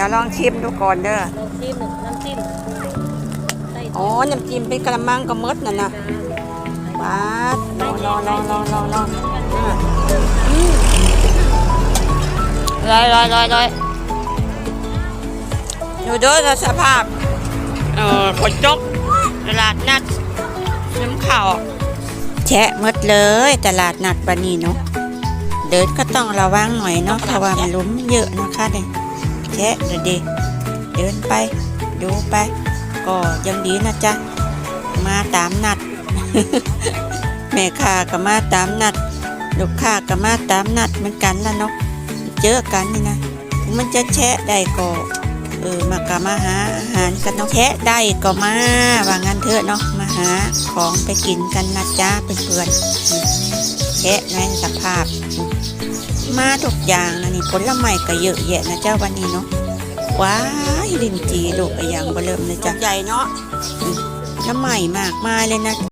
ดี๋ยวลองชิมดูก่อนเด้อเราจิ้มน้ำจิ้มใส่อ๋อน้ำจิ้มเป็นกระมังกระมดน่ะนะปาดรอรอรอรอรอรออะอืมลอยลอยลอยลอยดูเด้วยสภาพเออฝนตกตลาดนัดน้ำข่าวแชะหมดเลยตลาดนัดบันนี้เนาะเดินก็ต้องระวังหน่อยเนาะเพราะว่ามันหลุมเยอะนะคะเนี่ย แชะเดี๋ยวดิเดินไป ดูไป ก็ยังดีนะจ๊ะ มาตามนัด แม่ค้าก็มาตามนัด ลูกค้าก็มาตามนัดเหมือนกันละเนาะเจอกันนี่นะถึงมันจะแชะได้ก็เออมากะมาหาอาหารกันเนาะแชะได้ก็มาว่างั้นเถอะเนาะมาหาของไปกินกันนะจ๊ะเพื่อนๆแชะในสภาพ มาทุกอย่างนะนี่ผลไม้ก็เยอะแยะนะเจ้าวันนี้เนาะว้ายลินจีลูกไอ้อย่างเบอเริ่มเลยจ้ะใหญ่เนาะอืมแล้วใหม่มากมายเลยนะ